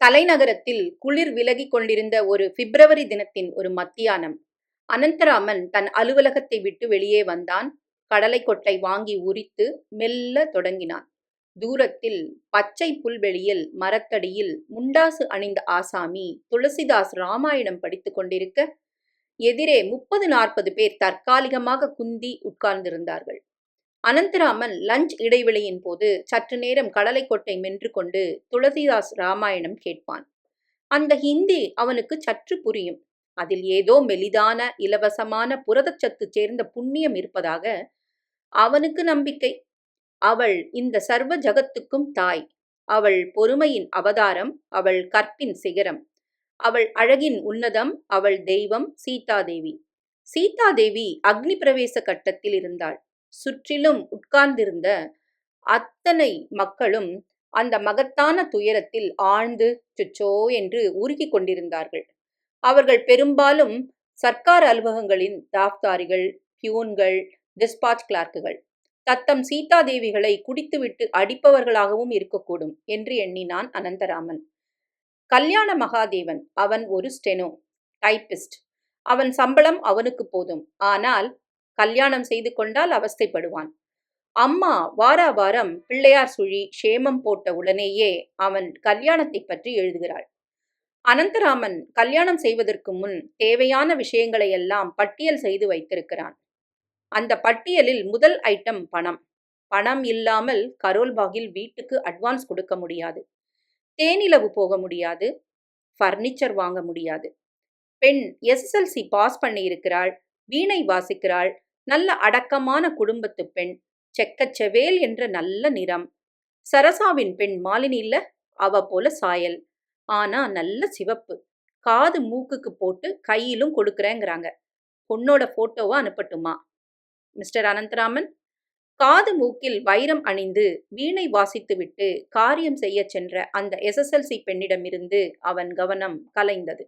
தலைநகரத்தில் குளிர் விலகிக் கொண்டிருந்த ஒரு பிப்ரவரி தினத்தின் ஒரு மத்தியானம். அனந்தராமன் தன் அலுவலகத்தை விட்டு வெளியே வந்தான். கடலை கொட்டை வாங்கி உரித்து மெல்ல தொடங்கினான். தூரத்தில் பச்சை புல்வெளியில் மரத்தடியில் முண்டாசு அணிந்த ஆசாமி துளசிதாஸ் ராமாயணம் படித்துக் கொண்டிருக்க எதிரே முப்பது நாற்பது பேர் தற்காலிகமாக குந்தி உட்கார்ந்திருந்தார்கள். அனந்தராமன் லஞ்ச் இடைவெளியின் போது சற்று நேரம் கடலை கொட்டை மென்று கொண்டு துளசிதாஸ் ராமாயணம் கேட்பான். அந்த ஹிந்தி அவனுக்கு சற்று புரியும். அதில் ஏதோ மெலிதான இலவசமான புரதச்சத்து சேர்ந்த புண்ணியம் இருப்பதாக அவனுக்கு நம்பிக்கை. அவள் இந்த சர்வ ஜகத்துக்கும் தாய். அவள் பொறுமையின் அவதாரம் அவள் கற்பின் சிகரம். அவள் அழகின் உன்னதம் அவள் தெய்வம் சீதாதேவி. சீதாதேவி அக்னி பிரவேச கட்டத்தில் இருந்தாள். சுற்றிலும் உட்கார்ந்திருந்த அத்தனை மக்களும் அந்த மகத்தான துயரத்தில் ஆழ்ந்து சுச்சோ என்று உருகிக் கொண்டிருந்தார்கள். அவர்கள் பெரும்பாலும் சர்க்கார் அலுவலகங்களின் தாஃப்தாரிகள் பியூன்கள் டிஸ்பாச் கிளார்க்குகள். தத்தம் சீதாதேவிகளை குடித்துவிட்டு அடிப்பவர்களாகவும் இருக்கக்கூடும் என்று எண்ணினான் அனந்தராமன். கல்யாண மகாதேவன் அவன் ஒரு ஸ்டெனோ டைப்பிஸ்ட். அவன் சம்பளம் அவனுக்கு போதும். ஆனால் கல்யாணம் செய்து கொண்டால் அவஸ்தைப்படுவான். அம்மா வாரா வாரம் பிள்ளையார் சுழி க்ஷேமம் போட்ட உடனேயே அவன் கல்யாணத்தை பற்றி எழுதுகிறாள். அனந்தராமன் கல்யாணம் செய்வதற்கு முன் தேவையான விஷயங்களை எல்லாம் பட்டியல் செய்து வைத்திருக்கிறான். அந்த பட்டியலில் முதல் ஐட்டம் பணம். பணம் இல்லாமல் கரோல்பாகில் வீட்டுக்கு அட்வான்ஸ் கொடுக்க முடியாது. தேனிலவு போக முடியாது. ஃபர்னிச்சர் வாங்க முடியாது. பெண் எஸ்எஸ்எல்சி பாஸ் பண்ணியிருக்கிறாள். வீணை வாசிக்கிறாள். நல்ல அடக்கமான குடும்பத்து பெண். செக்கச்செவேல் என்ற நல்ல நிறம். சரசாவின் பெண் மாலினி இல்ல அவ போல சாயல். ஆனா நல்ல சிவப்பு. காது மூக்குக்கு போட்டு கையிலும் கொடுக்குறேங்கிறாங்க. பொண்ணோட போட்டோவை அனுப்பட்டுமா? மிஸ்டர் அனந்தராமன் காது மூக்கில் வைரம் அணிந்து வீணை வாசித்துவிட்டு காரியம் செய்ய சென்ற அந்த எஸ்எஸ்எல்சி பெண்ணிடமிருந்து அவன் கவனம் கலைந்தது.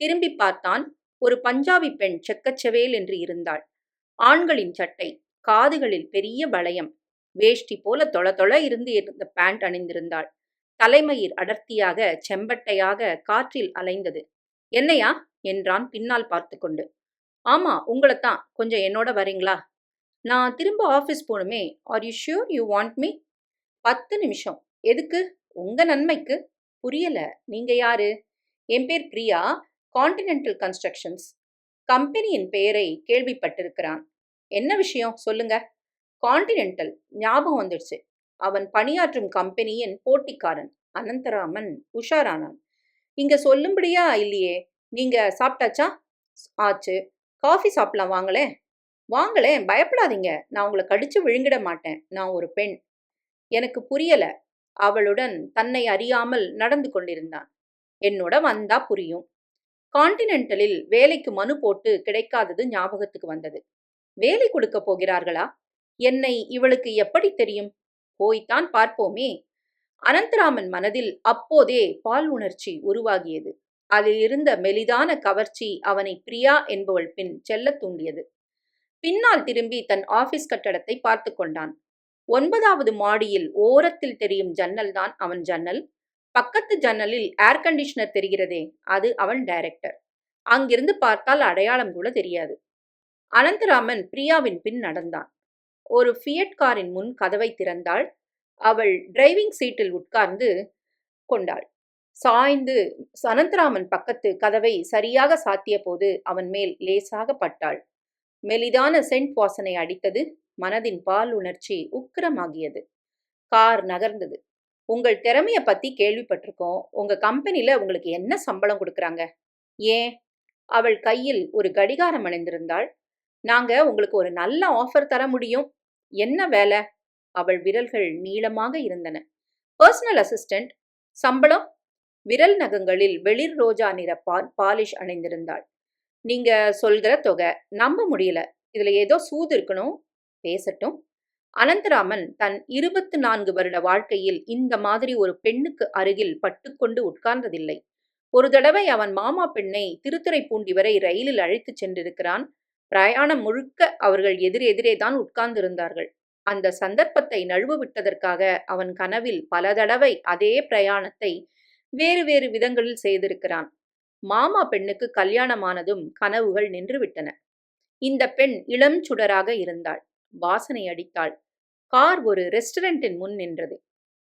திரும்பி பார்த்தான் ஒரு பஞ்சாபி பெண் செக்கச்செவேல் என்று இருந்தாள். ஆண்களின் சட்டை காதுகளில் பெரிய வளையம் வேஷ்டி போல தொள தொள இருந்து இருந்த பேண்ட் அணிந்திருந்தாள். தலைமயிர் அடர்த்தியாக செம்பட்டையாக காற்றில் அலைந்தது. என்னையா? என்றான் பின்னால் பார்த்து கொண்டு. ஆமா உங்களைத்தான். கொஞ்சம் என்னோட வரீங்களா? நான் திரும்ப ஆஃபீஸ் போகணுமே. Are you sure you want me பத்து நிமிஷம். எதுக்கு? உங்க நன்மைக்கு. புரியல. நீங்க யாரு? என் பேர் பிரியா. கான்டினென்டல் கன்ஸ்ட்ரக்ஷன்ஸ் கம்பெனியின் பெயரை கேள்விப்பட்டிருக்கிறான். என்ன விஷயம்? சொல்லுங்க. கான்டினென்டல் ஞாபகம் வந்துடுச்சு. அவன் பணியாற்றும் கம்பெனியின் போட்டிக்காரன் அனந்தராமன் உஷாரானான். இங்க சொல்லும்படியா இல்லையே? நீங்க சாப்பிட்டாச்சா? ஆச்சு. காஃபி சாப்பிடலாம் வாங்களேன் வாங்களேன் பயப்படாதீங்க. நான் உங்களை கடிச்சு விழுங்கிட மாட்டேன். நான் ஒரு பெண். எனக்கு புரியல. அவளுடன் தன்னை அறியாமல் நடந்து கொண்டிருந்தான். என்னோட வந்தா புரியும். கான்டினென்டலில் வேலைக்கு மனு போட்டு கிடைக்காதது ஞாபகத்துக்கு வந்தது. வேலை கொடுக்க போகிறார்களா? என்னை இவளுக்கு எப்படி தெரியும்? போய்த்தான் பார்ப்போமே. அனந்தராமன் மனதில் அப்போதே பால் உணர்ச்சி உருவாகியது. அதில் இருந்த மெலிதான கவர்ச்சி அவனை பிரியா என்பவள் பின் செல்லத் தூண்டியது. பின்னால் திரும்பி தன் ஆபீஸ் கட்டடத்தை பார்த்து கொண்டான். ஒன்பதாவது மாடியில் ஓரத்தில் தெரியும் ஜன்னல் தான் அவன் ஜன்னல். பக்கத்து ஜன்னலில் ஏர் கண்டிஷனர் தெரிகிறதே அது அவன் டைரக்டர் அங்கிருந்து பார்த்தால் அடையாளம் கூட தெரியாது. அனந்தராமன் பிரியாவின் பின் நடந்தான். ஒரு ஃபியட் காரின் முன் கதவை திறந்தாள். அவள் டிரைவிங் சீட்டில் உட்கார்ந்து கொண்டாள். சாய்ந்து அனந்தராமன் பக்கத்து கதவை சரியாக சாத்திய போது அவன் மேல் லேசாக பட்டாள். மெலிதான சென்ட் வாசனை அடித்தது மனதின் பால் உணர்ச்சி உக்கிரமாகியது. கார் நகர்ந்தது. உங்கள் திறமைய பத்தி கேள்விப்பட்டிருக்கோம். உங்க கம்பெனில உங்களுக்கு என்ன சம்பளம் கொடுக்கறாங்க? ஏன்? அவள் கையில் ஒரு கடிகாரம் அணிந்திருந்தாள். நாங்க உங்களுக்கு ஒரு நல்ல ஆஃபர் தர முடியும். என்ன வேலை? அவள் விரல்கள் நீளமாக இருந்தன. Personal assistant. சம்பளம்? விரல் நகங்களில் வெளிர் ரோஜா நிற பா பாலிஷ் அணிந்திருந்தாள். நீங்க சொல்கிற தொகை நம்ப முடியல. இதுல ஏதோ சூது இருக்கணும். பேசட்டும். அனந்தராமன் தன் இருபத்து நான்கு வருட வாழ்க்கையில் இந்த மாதிரி ஒரு பெண்ணுக்கு அருகில் பட்டுக்கொண்டு உட்கார்ந்ததில்லை. ஒரு தடவை அவன் மாமா பெண்ணை திருத்துறைப்பூண்டி வரை ரயிலில் அழைத்துச் சென்றிருக்கிறான். பிரயாணம் முழுக்க அவர்கள் எதிரெதிரேதான் தான் உட்கார்ந்திருந்தார்கள். அந்த சந்தர்ப்பத்தை நழுவ விட்டதற்காக அவன் கனவில் பல தடவை அதே பிரயாணத்தை வேறு வேறு விதங்களில் செய்திருக்கிறான். மாமா பெண்ணுக்கு கல்யாணமானதும் கனவுகள் நின்றுவிட்டன இந்த பெண் இளம் சுடராக இருந்தாள். வாசனை அடித்தாள். கார் ஒரு ரெஸ்டாரண்டின் முன் நின்றது.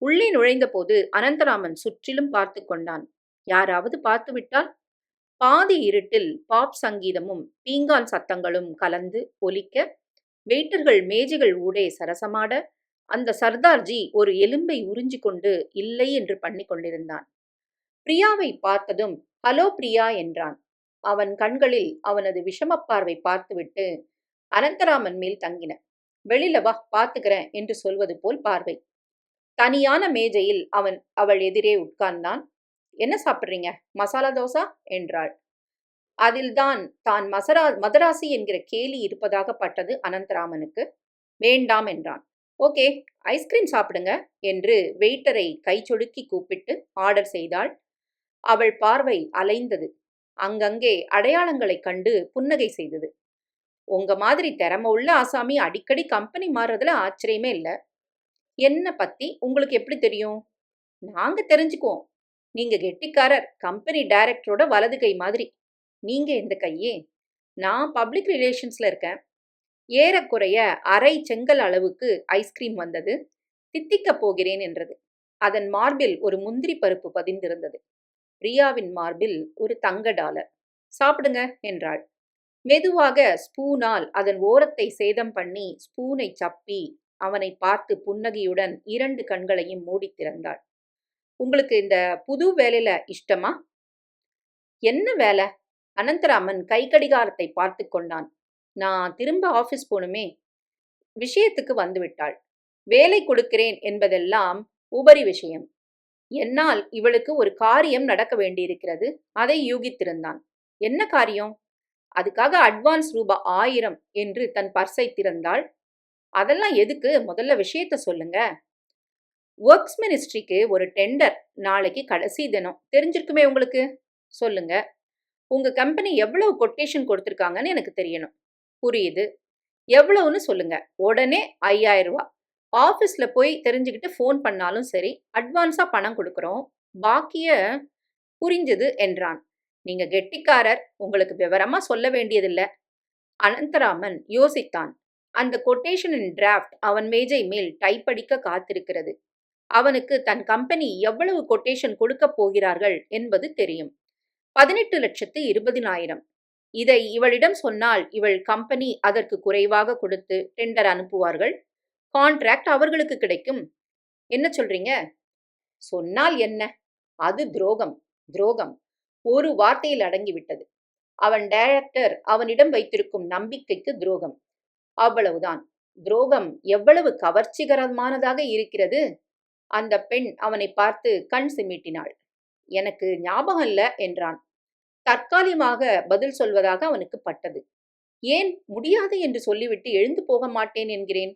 உள்ளே நுழைந்தபோது அனந்தராமன் சுற்றிலும் பார்த்து கொண்டான். யாராவது பார்த்துவிட்டால்? பாதி இருட்டில் பாப் சங்கீதமும் பீங்கான் சத்தங்களும் கலந்து ஒலிக்க வெயிட்டர்கள் மேஜைகள் ஊடே சரசமாட அந்த சர்தார்ஜி ஒரு எலும்பை உறிஞ்சி கொண்டு இல்லை என்று பண்ணி கொண்டிருந்தான். பிரியாவை பார்த்ததும் ஹலோ பிரியா என்றான். அவன் கண்களில் அவனது விஷமப்பார்வை பார்த்துவிட்டு அனந்தராமன் மேல் தங்கின வெளியில வா பார்த்துக்கிறேன் என்று சொல்வது போல் பார்வை. தனியான மேஜையில் அவன் அவள் எதிரே உட்கார்ந்தான். என்ன சாப்பிட்றீங்க? மசாலா தோசா? என்றாள். அதில்தான் தான் மசரா மதராசி என்கிற கேலி இருப்பதாக பட்டது அனந்தராமனுக்கு. வேண்டாம் என்றான். ஓகே ஐஸ்கிரீம் சாப்பிடுங்க என்று வெயிட்டரை கை சொடுக்கி கூப்பிட்டு ஆர்டர் செய்தாள். அவள் பார்வை அலைந்தது. அங்கங்கே அடையாளங்களைக் கண்டு புன்னகை செய்தது. உங்க மாதிரி திறமை உள்ள ஆசாமி அடிக்கடி கம்பெனி மாறுறதுல ஆச்சரியமே இல்லை. என்ன பத்தி உங்களுக்கு எப்படி தெரியும்? நாங்க தெரிஞ்சுக்குவோம். நீங்க கெட்டிக்காரர் கம்பெனி டைரக்டரோட வலது கை மாதிரி. நீங்க எந்த கையே. நான் பப்ளிக் ரிலேஷன்ஸ்ல இருக்கேன். ஏறக்குறைய அரை செங்கல் அளவுக்கு ஐஸ்கிரீம் வந்தது. தித்திக்கப் போகிறேன் என்றது. அதன் மார்பில் ஒரு முந்திரி பருப்பு பதிந்திருந்தது. பிரியாவின் மார்பில் ஒரு தங்க டாலர் சாப்பிடுங்க என்றாள். மெதுவாக ஸ்பூனால் அதன் ஓரத்தை சேதம் பண்ணி ஸ்பூனை சப்பி அவனை பார்த்து புன்னகையுடன் இரண்டு கண்களையும் மூடி திறந்தாள். உங்களுக்கு இந்த புது வேலையில இஷ்டமா? என்ன வேலை? அனந்தராமன் கை கடிகாரத்தை பார்த்து கொண்டான். நான் திரும்ப ஆபீஸ் போகணுமே? விஷயத்துக்கு வந்துவிட்டாள். வேலை கொடுக்கிறேன் என்பதெல்லாம் உபரி விஷயம். என்னால் இவளுக்கு ஒரு காரியம் நடக்க வேண்டியிருக்கிறது. அதை யூகித்திருந்தான். என்ன காரியம்? அதுக்காக அட்வான்ஸ் ரூபா ஆயிரம் என்று தன் பர்ஸை திறந்தாள். அதெல்லாம் எதுக்கு? முதல்ல விஷயத்த சொல்லுங்க. ஒர்க்ஸ் மினிஸ்ட்ரிக்கு ஒரு டெண்டர் நாளைக்கு கடைசி தினம். தெரிஞ்சிருக்குமே உங்களுக்கு? சொல்லுங்க. உங்க கம்பெனி எவ்வளவு கொட்டேஷன் கொடுத்துருக்காங்கன்னு எனக்கு தெரியணும். புரியுது? எவ்வளவுன்னு சொல்லுங்க. உடனே ஐயாயிரம் ரூபா. ஆஃபீஸில் போய் தெரிஞ்சுக்கிட்டு ஃபோன் பண்ணாலும் சரி அட்வான்ஸாக பணம் கொடுக்குறோம். பாக்கிய புரிஞ்சது என்றான். நீங்க கெட்டிக்காரர் உங்களுக்கு விவரமா சொல்ல வேண்டியதில்லை. அனந்தராமன் யோசித்தான். அந்த கொட்டேஷனின் டிராஃப்ட் அவன் மேஜை மேல் டைப் அடிக்க காத்திருக்கிறது. அவனுக்கு தன் கம்பெனி எவ்வளவு கொட்டேஷன் கொடுக்க போகிறார்கள் என்பது தெரியும். பதினெட்டு லட்சத்து இருபதினாயிரம். இதை இவளிடம் சொன்னால் இவள் கம்பெனி அதற்கு குறைவாக கொடுத்து டெண்டர் அனுப்புவார்கள். கான்ட்ராக்ட் அவர்களுக்கு கிடைக்கும். என்ன சொல்றீங்க? சொன்னால் என்ன? அது துரோகம். துரோகம். ஒரு வார்த்தையில் அடங்கிவிட்டது. அவன் டைரக்டர் அவனிடம் வைத்திருக்கும் நம்பிக்கைக்கு துரோகம். அவ்வளவுதான். துரோகம் எவ்வளவு கவர்ச்சிகரமானதாக இருக்கிறது? அந்த பெண் அவனை பார்த்து கண் சிமிட்டினாள். எனக்கு ஞாபகம் இல்ல என்றான். தற்காலிகமாக பதில் சொல்வதாக அவனுக்கு பட்டது. ஏன் முடியாது என்று சொல்லிவிட்டு எழுந்து போக மாட்டேன் என்கிறேன்?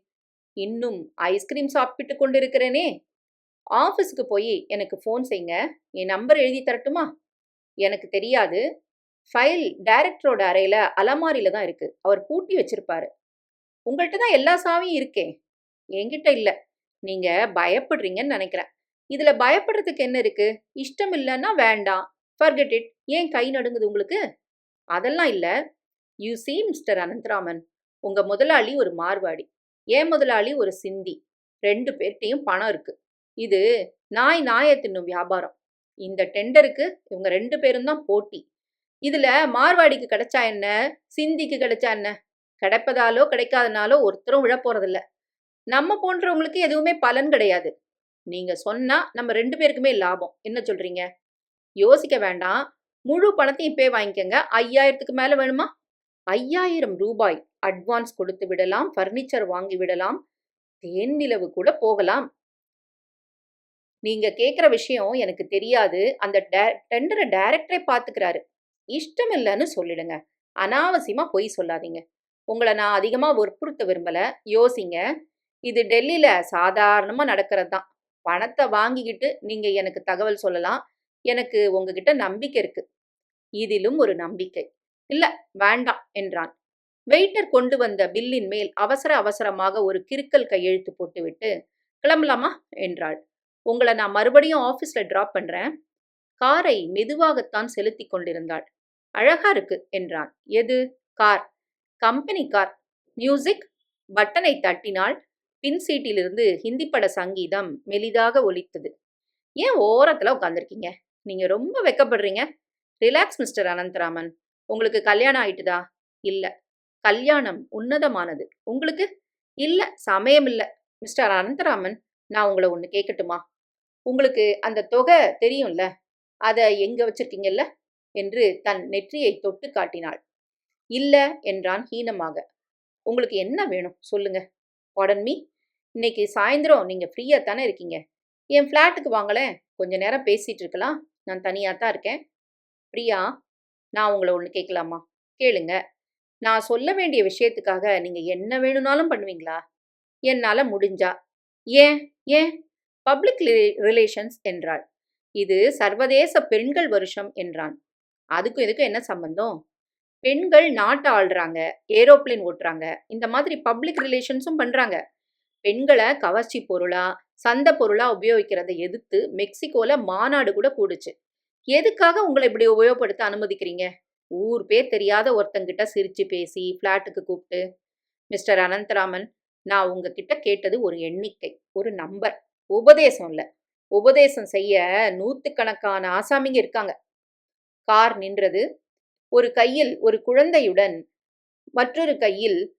இன்னும் ஐஸ்கிரீம் சாப்பிட்டு கொண்டிருக்கிறேனே. ஆஃபீஸுக்கு போய் எனக்கு ஃபோன் செய்யுங்க. என் நம்பர் எழுதி தரட்டுமா? எனக்கு தெரியாது. ஃபைல் டைரக்டரோட அறையில அலமாரியில தான் இருக்கு. அவர் பூட்டி வச்சிருப்பாரு. உங்கள்கிட்ட தான் எல்லா சாவியும் இருக்கே. என்கிட்ட இல்லை. நீங்க பயப்படுறீங்கன்னு நினைக்கிறேன். இதுல பயப்படுறதுக்கு என்ன இருக்கு? இஷ்டம் இல்லைன்னா வேண்டாம். ஃபர்கெட் இட் ஏன் கை நடுங்குது உங்களுக்கு? அதெல்லாம் இல்லை. யூ சி மிஸ்டர் அனந்தராமன் உங்க முதலாளி ஒரு மார்வாடி. ஏன் முதலாளி ஒரு சிந்தி. ரெண்டு பேர்கிட்டையும் பணம் இருக்கு. இது நாய் நாயை தின்னும் வியாபாரம். இந்த டெண்டருக்கு இவங்க ரெண்டு பேரும் தான் போட்டி. இதுல மார்வாடிக்கு கிடைச்சா என்ன? சிந்திக்கு கிடைச்சா என்ன? கிடைப்பதாலோ கிடைக்காதனாலோ ஒருத்தரும் விழ போறதில்ல. நம்ம போன்றவங்களுக்கு எதுவுமே பலன் கிடையாது. நீங்க சொன்னா நம்ம ரெண்டு பேருக்குமே லாபம். என்ன சொல்றீங்க? யோசிக்க வேண்டாம். முழு பணத்தையும் இப்பே வாங்கிக்கங்க. ஐயாயிரத்துக்கு மேல வேணுமா? ஐயாயிரம் ரூபாய் அட்வான்ஸ் கொடுத்து விடலாம். ஃபர்னிச்சர் வாங்கி விடலாம். தேன் நிலவு கூட போகலாம். நீங்கள் கேட்குற விஷயம் எனக்கு தெரியாது. அந்த டெண்டரை டைரக்டரே பார்த்துக்கிறாரு இஷ்டம் இல்லைன்னு சொல்லிடுங்க. அனாவசியமாக பொய் சொல்லாதீங்க. உங்களை நான் அதிகமாக வற்புறுத்த விரும்பல. யோசிங்க. இது டெல்லியில் சாதாரணமாக நடக்கிறது தான் பணத்தை வாங்கிக்கிட்டு நீங்கள் எனக்கு தகவல் சொல்லலாம். எனக்கு உங்ககிட்ட நம்பிக்கை இருக்கு. இதிலும் ஒரு நம்பிக்கை. இல்லை வேண்டாம் என்றான். வெயிட்டர் கொண்டு வந்த பில்லின் மேல் அவசர அவசரமாக ஒரு கிறுக்கல் கையெழுத்து போட்டுவிட்டு கிளம்பலாமா? என்றாள். உங்களை நான் மறுபடியும் ஆஃபீஸில் ட்ராப் பண்ணுறேன் காரை மெதுவாகத்தான் செலுத்திக் கொண்டிருந்தாள். அழகா இருக்கு என்றான். எது? கார். Company car. மியூசிக்? பட்டனை தட்டினால் பின் சீட்டிலிருந்து ஹிந்தி பட சங்கீதம் மெலிதாக ஒலித்தது. ஏன் ஓரத்தில் உட்காந்துருக்கீங்க நீங்கள் ரொம்ப வெக்கப்படுறீங்க. Relax mister Anantharaman. உங்களுக்கு கல்யாணம் ஆயிட்டுதா? இல்லை. கல்யாணம் உன்னதமானது. உங்களுக்கு? இல்லை சமயம் இல்லை மிஸ்டர் அனந்தராமன் நான் உங்களை ஒன்று கேட்கட்டுமா உங்களுக்கு அந்த தொகை தெரியும்ல? அதை எங்க வச்சிருக்கீங்கல்ல? என்று தன் நெற்றியை தொட்டு காட்டினாள். இல்ல என்றான் ஹீனமாக. உங்களுக்கு என்ன வேணும்? சொல்லுங்க. பாடன் மீ இன்னைக்கு சாயந்தரம் நீங்க ஃப்ரீயா தானே இருக்கீங்க. என் ஃப்ளாட்டுக்கு வாங்களேன். கொஞ்ச நேரம் பேசிட்டு இருக்கலாம். நான் தனியா தான் இருக்கேன். பிரியா நான் உங்களை ஒன்று கேட்கலாமா கேளுங்க. நான் சொல்ல வேண்டிய விஷயத்துக்காக நீங்க என்ன வேணும்னாலும் பண்ணுவீங்களா? என்னால் முடிஞ்சா. ஏன்? ஏன்? பப்ளிக் ரிலேஷன்ஸ் என்றாள். இது சர்வதேச பெண்கள் வருஷம் என்றான். அதுக்கும் இதுக்கும் என்ன சம்பந்தம்? பெண்கள் நாட்டை ஆள்றாங்க ஏரோப்ளேன் ஓட்டுறாங்க இந்த மாதிரி பப்ளிக் ரிலேஷன்ஸும் பண்றாங்க. பெண்களை கவர்ச்சி பொருளா சந்த பொருளா உபயோகிக்கிறதை எதிர்த்து மெக்சிகோல மாநாடு கூட கூடுச்சு எதுக்காக உங்களை இப்படி உபயோகப்படுத்த அனுமதிக்கிறீங்க? ஊர் பேர் தெரியாத ஒருத்தங்கிட்ட சிரிச்சு பேசி ஃப்ளாட்டுக்கு கூப்பிட்டு. மிஸ்டர் அனந்தராமன் நான் உங்ககிட்ட கேட்டது ஒரு எண்ணிக்கை ஒரு நம்பர். உபதேசம் இல்லை. உபதேசம் செய்ய நூற்றுக்கணக்கான ஆசாமிங்க இருக்காங்க. கார் நின்றது. ஒரு கையில் ஒரு குழந்தையுடன் மற்றொரு கையில்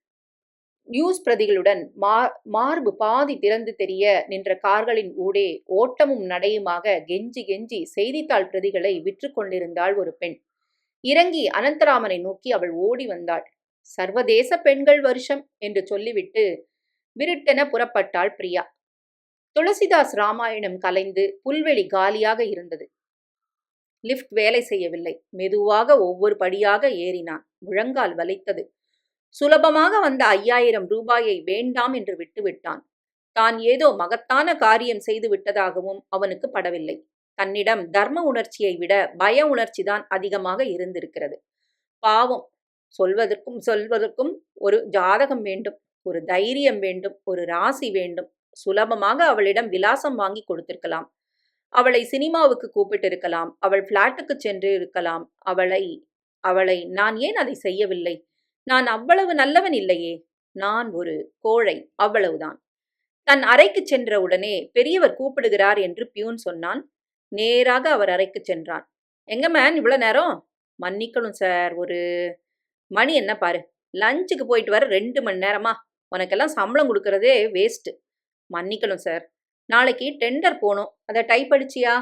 நியூஸ் பிரதிகளுடன் மா- மார்பு பாதி திறந்து தெரிய நின்ற கார்களின் ஊடே ஓட்டமும் நடையுமாக கெஞ்சி கெஞ்சி செய்தித்தாள் பிரதிகளை விற்று கொண்டிருந்தாள் ஒரு பெண். இறங்கி அனந்தராமனை நோக்கி அவள் ஓடி வந்தாள். சர்வதேச பெண்கள் வருஷம் என்று சொல்லிவிட்டு விருட்டென புறப்பட்டாள் பிரியா. துளசிதாஸ் ராமாயணம் கலைந்து புல்வெளி காலியாக இருந்தது. லிஃப்ட் வேலை செய்யவில்லை. மெதுவாக ஒவ்வொரு படியாக ஏறினான். முழங்கால் வலித்தது. சுலபமாக வந்த ஐயாயிரம் ரூபாயை வேண்டாம் என்று விட்டுவிட்டான். தான் ஏதோ மகத்தான காரியம் செய்து விட்டதாகவும் அவனுக்கு படவில்லை. தன்னிடம் தர்ம உணர்ச்சியை விட பய உணர்ச்சிதான் அதிகமாக இருந்திருக்கிறது. பாவம். சொல்வதற்கும் சொல்வதற்கும் ஒரு ஜாதகம் வேண்டும். ஒரு தைரியம் வேண்டும் ஒரு ராசி வேண்டும் சுலபமாக அவளிடம் விலாசம் வாங்கி கொடுத்திருக்கலாம். அவளை சினிமாவுக்கு கூப்பிட்டிருக்கலாம் அவள் பிளாட்டுக்கு சென்று இருக்கலாம். அவளை அவளை நான் ஏன் அதை செய்யவில்லை? நான் அவ்வளவு நல்லவன் இல்லையே. நான் ஒரு கோழை அவ்வளவுதான். தன் அறைக்கு சென்ற உடனே பெரியவர் கூப்பிடுகிறார் என்று பியூன் சொன்னான். நேராக அவர் அறைக்கு சென்றான் எங்க மேன் இவ்வளவு நேரம்? மன்னிக்கணும் சார் ஒரு மணி என்ன பாரு? லஞ்சுக்கு போயிட்டு வர ரெண்டு மணி நேரமா? உனக்கெல்லாம் சம்பளம் கொடுக்கறதே வேஸ்ட்டு மன்னிக்கணும் சார் நாளைக்கு டெண்டர் போகணும். அதை டைப் அடிச்சியா?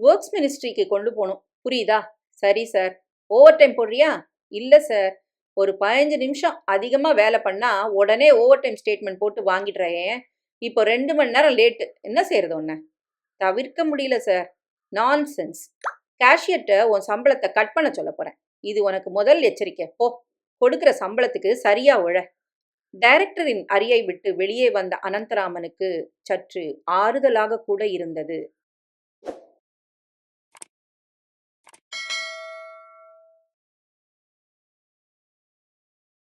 ஒர்க்ஸ் மினிஸ்ட்ரிக்கு கொண்டு போகணும். புரியுதா? சரி சார் ஓவர் டைம் போடுறியா? இல்லை சார் ஒரு பதினஞ்சு நிமிஷம் அதிகமாக வேலை பண்ணால் உடனே ஓவர் டைம் ஸ்டேட்மெண்ட் போட்டு வாங்கிடுறேன். இப்போ ரெண்டு மணி நேரம் லேட்டு என்ன செய்யறது ஒன்று தவிர்க்க முடியல சார் நான்சென்ஸ் கேஷியர்கிட்ட உன் சம்பளத்தை கட் பண்ண சொல்ல போகிறேன் இது உனக்கு முதல் எச்சரிக்கை. போ. கொடுக்குற சம்பளத்துக்கு சரியாக உழ. டைரக்டரின் அரியை விட்டு வெளியே வந்த அனந்தராமனுக்கு சற்று ஆறுதலாக கூட இருந்தது.